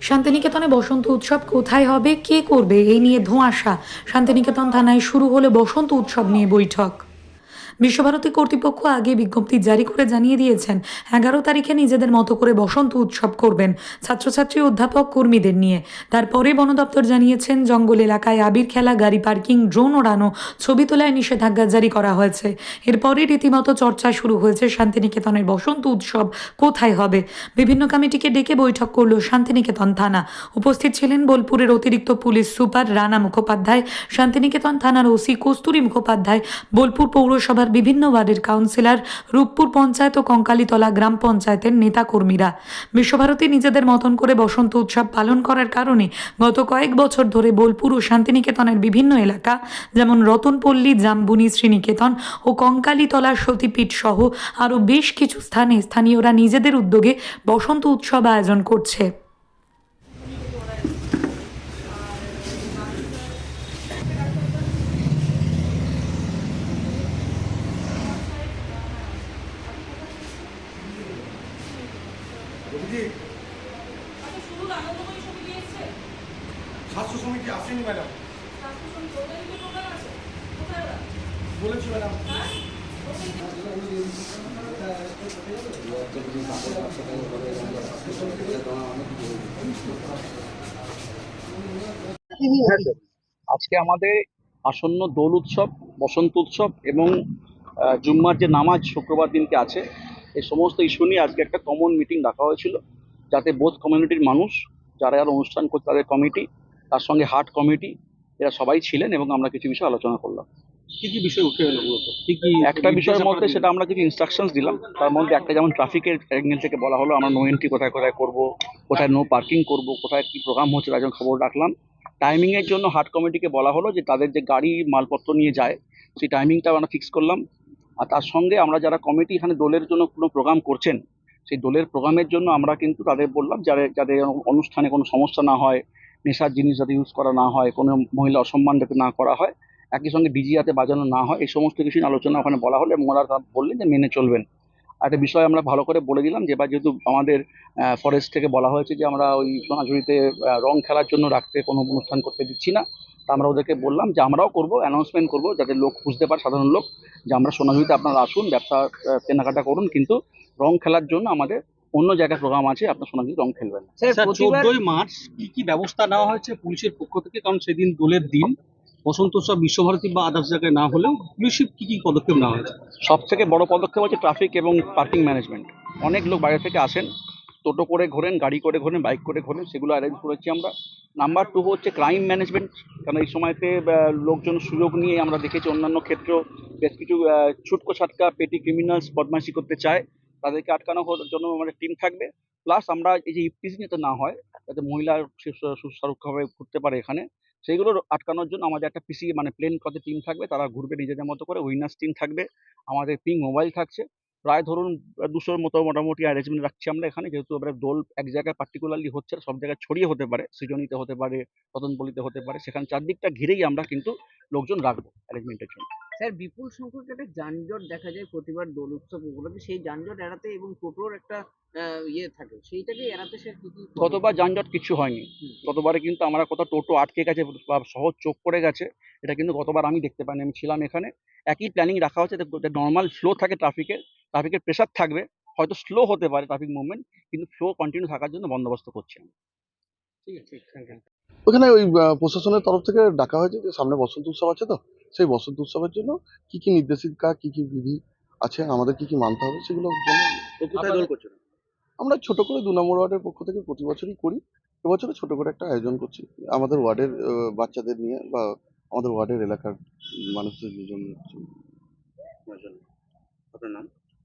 শান্তিনিকেতনে বসন্ত উৎসব কোথায় হবে, কে করবে, এই নিয়ে ধোঁয়াশা। শান্তিনিকেতন থানায় শুরু হলে বসন্ত উৎসব নিয়ে বৈঠক। বিশ্বভারতী কর্তৃপক্ষ আগে বিজ্ঞপ্তি জারি করে জানিয়ে দিয়েছেন, এগারো তারিখে নিজেদের মতো করে বসন্ত উৎসব করবেন ছাত্রছাত্রী অধ্যাপক কর্মীদের নিয়ে। তারপরে বন দপ্তর জানিয়েছেন, জঙ্গল এলাকায় আবির খেলা, গাড়ি পার্কিং, ড্রোন ওড়ানো, ছবি তোলায় নিষেধাজ্ঞা জারি করা হয়েছে। এরপরে রীতিমতো চর্চা শুরু হয়েছে শান্তিনিকেতনের বসন্ত উৎসব কোথায় হবে? বিভিন্ন কমিটিকে ডেকে বৈঠক করল শান্তিনিকেতন থানা। উপস্থিত ছিলেন বোলপুরের অতিরিক্ত পুলিশ সুপার রানা মুখোপাধ্যায়, শান্তিনিকেতন থানার ওসি কস্তুরী মুখোপাধ্যায়, বোলপুর পৌরসভার বিভিন্ন ওয়ার্ডের কাউন্সিলর, রূপপুর পঞ্চায়েত ও কঙ্কালীতলা গ্রাম পঞ্চায়েতের নেতাকর্মীরা। বিশ্বভারতী নিজেদের মতন করে বসন্ত উৎসব পালন করার কারণে গত কয়েক বছর ধরে বোলপুর ও শান্তিনিকেতনের বিভিন্ন এলাকা, যেমন রতনপল্লী, জাম্বুনি, শ্রীনিকেতন ও কঙ্কালীতলা সতীপীঠ সহ আরও বেশ কিছু স্থানে স্থানীয়রা নিজেদের উদ্যোগে বসন্ত উৎসব আয়োজন করছে। স্বাস্থ্য সমিতি আসেনি ম্যাডাম। বলেছি ম্যাডাম। আজকে আমাদের আসন্ন দোল উৎসব বসন্ত উৎসব এবং জুম্মার যে নামাজ শুক্রবার দিনকে আছে এই সমস্ত ইস্যু নিয়ে আজকে একটা কমন মিটিং রাখা হয়েছিল। যাতে বোধ কমিউনিটির মানুষ যারা যারা অনুষ্ঠান করছে তাদের কমিটি তার সঙ্গে হাট কমিটি এরা সবাই ছিলেন এবং আমরা কিছু বিষয় আলোচনা করলাম। কি কি বিষয় উঠে এলো মূলত? কি কি একটা বিষয়ের মধ্যে সেটা আমরা কিছু ইনস্ট্রাকশনস দিলাম। তার মধ্যে একটা যেমন ট্রাফিকের অ্যাঙ্গেল থেকে বলা হলো আমরা নো এন্ট্রি কোথায় কোথায় করব কোথায় নো পার্কিং করব কোথায় কি প্রোগ্রাম হচ্ছে তার জন্য খবর রাখলাম। টাইমিং এর জন্য হাট কমিটিকে বলা হলো যে তাদের যে গাড়ি মালপত্র নিয়ে যায় সেই টাইমিংটা আমরা ফিক্স করলাম। আর তার সঙ্গে আমরা যারা কমিটি এখানে দোলের জন্য কোনো প্রোগ্রাম করছেন সেই দোলের প্রোগ্রামের জন্য আমরা কিন্তু তাদের বললাম যাদের যাদের অনুষ্ঠানে কোনো সমস্যা না হয়, নেশার জিনিস যাতে ইউজ করা না হয়, কোনো মহিলা অসম্মান যাতে না করা হয়, একই সঙ্গে ডিজি যাতে বাজানো না হয়, এই সমস্ত কিছু আলোচনা ওখানে বলা হলে এবং তা বললেন যে মেনে চলবেন। একটা বিষয় আমরা ভালো করে বলে দিলাম যে, এবার যেহেতু আমাদের ফরেস্ট থেকে বলা হয়েছে যে, আমরা ওই সোনাঝুরিতে রং খেলার জন্য রাখতে কোনো অনুষ্ঠান করতে দিচ্ছি না তা আমরা ওদেরকে বললাম যে আমরাও করব অ্যানাউন্সমেন্ট করব যাতে লোক বুঝতে পারে সাধারণ লোক যে আমরা সোনাঝুরিতে আপনারা আসুন ব্যবসা আহ, কেনাকাটা করুন কিন্তু রং খেলার জন্য আমাদের অন্য জায়গায় প্রোগ্রাম আছে আপনার সোনাঝুরি রং খেলবেন না। স্যার চোদ্দই মার্চ কি কি ব্যবস্থা নেওয়া হয়েছে পুলিশের পক্ষ থেকে? কারণ সেদিন দোলের দিন বসন্ত উৎসব বিশ্বভারতী বা আদার্স জায়গায় না হলেও পুলিশের কি কি পদক্ষেপ নেওয়া হয়েছে? সব থেকে বড় পদক্ষেপ হচ্ছে ট্রাফিক এবং পার্কিং ম্যানেজমেন্ট অনেক লোক বাইরে থেকে আসেন টোটো করে ঘোরেন গাড়ি করে ঘোরেন বাইক করে ঘোরেন সেগুলো অ্যারেঞ্জ করেছি আমরা। নাম্বার টু হচ্ছে ক্রাইম ম্যানেজমেন্ট কারণ এই সময়তে লোকজন সুযোগ নিয়ে আমরা দেখেছি অন্যান্য ক্ষেত্রেও বেশ কিছু ছুটকো ছাটকা পেটি ক্রিমিনালস বদমাইশি করতে চায়। তাদেরকে আটকানো জন্য আমাদের টিম থাকবে। প্লাস আমরা এই যে ইপটিজিং যাতে না হয়, যাতে মহিলা সু- সুচারুভাবে ঘুরতে পারে এখানে, সেইগুলো আটকানোর জন্য আমাদের একটা পিসি মানে প্লেন কত টিম থাকবে। তারা ঘুরবে নিজেদের মতো করে উইনার্স টিম থাকবে। আমাদের পিং মোবাইল থাকছে। প্রায় ধরুন দুশোর মতো মোটামুটি অ্যারেঞ্জমেন্ট রাখছি আমরা এখানে। যেহেতু এবারে দোল এক জায়গায় পার্টিকুলারলি হচ্ছে সব জায়গায় ছড়িয়ে হতে পারে সৃজনীতে হতে পারে রতনপল্লিতে হতে পারে সেখানে চারদিকটা ঘিরেই আমরা কিন্তু লোকজন রাখব অ্যারেঞ্জমেন্টের জন্য। স্যার বিপুল সংখ্যক একটা যানজট দেখা যায় প্রতিবার দোল উৎসব উপলক্ষে। সেই যানজট এড়াতে এবং টোটোর একটা ইয়ে থাকে সেইটাকে এড়াতে স্যার কি গতবার যানজট কিছু হয়নি। গতবারে কিন্তু আমরা কোথাও টোটো আটকে গেছে বা সহজ চোখ পড়ে গেছে এটা কিন্তু গতবার আমি দেখতে পাইনি আমি ছিলাম এখানে। একই প্ল্যানিং রাখা হচ্ছে নর্মাল ফ্লো থাকে ট্রাফিকের ট্রাফিকের প্রেশার থাকবে হয়তো স্লো হতে পারে ট্রাফিক মুভমেন্ট কিন্তু ফ্লো কন্টিনিউ থাকার জন্য বন্দোবস্ত করছি আমি ঠিক আছে? থ্যাংক ইউ ওখানে ওই প্রশাসনের তরফ থেকে ডাকা হয়েছে যে সামনে বসন্ত উৎসব আছে তো? সেই বসন্ত উৎসবের জন্য কি কি নির্দেশিকা কি কি বিধি আছে? আমাদের কি কি মানতে হবে সেগুলো আমরা ছোট করে দু নম্বর ওয়ার্ডের পক্ষ থেকে প্রতি বছরই করি। এবছরে ছোট করে একটা আয়োজন করছি। আমাদের ওয়ার্ডের বাচ্চাদের নিয়ে বা আমাদের ওয়ার্ডের এলাকার মানুষদের জন্য আপনার নাম?